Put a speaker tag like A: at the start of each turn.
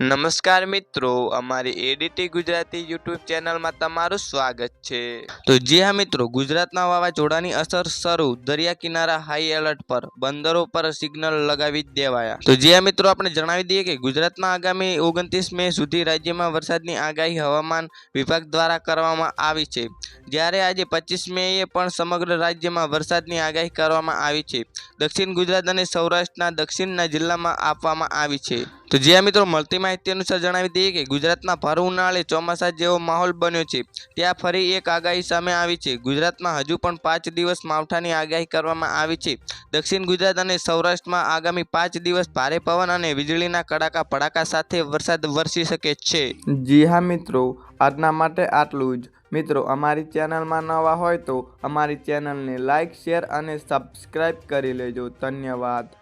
A: નમસ્કાર મિત્રો, અમારી એડીટી ગુજરાતી યુટ્યુબ ચેનલમાં તમારું સ્વાગત છે. તો જી હા મિત્રો, ગુજરાતના વાવાઝોડાની અસર શરૂ દરિયા કિનારા હાઈ એલર્ટ પર, બંદરો પર સિગ્નલ લગાવી દેવાયા. તો જી હા મિત્રો, આપણે જણાવી દઈએ કે ગુજરાતમાં આગામી ઓગણત્રીસ મે સુધી રાજ્યમાં વરસાદની આગાહી હવામાન વિભાગ દ્વારા કરવામાં આવી છે. જ્યારે આજે પચીસ મેએ પણ સમગ્ર રાજ્યમાં વરસાદની આગાહી કરવામાં આવી છે. દક્ષિણ ગુજરાત અને સૌરાષ્ટ્રના દક્ષિણના જિલ્લામાં આપવામાં આવી છે. તો જ્યાં મિત્રો મળતી માહિતી અનુસાર જણાવી દઈએ કે ગુજરાતમાં ભર ઉનાળે ચોમાસા જેવો માહોલ બન્યો છે. ત્યાં ફરી એક આગાહી સામે આવી છે. ગુજરાતમાં હજુ પણ પાંચ દિવસ માવઠાની આગાહી કરવામાં આવી છે. દક્ષિણ ગુજરાત અને સૌરાષ્ટ્રમાં આગામી પાંચ દિવસ ભારે પવન અને વીજળીના કડાકા ભડાકા સાથે વરસાદ વરસી શકે છે.
B: જી હા મિત્રો, આજના માટે આટલું જ. મિત્રો, અમારી ચેનલમાં નવા હોય તો અમારી ચેનલને લાઇક શેર અને સબસ્ક્રાઈબ કરી લેજો. ધન્યવાદ.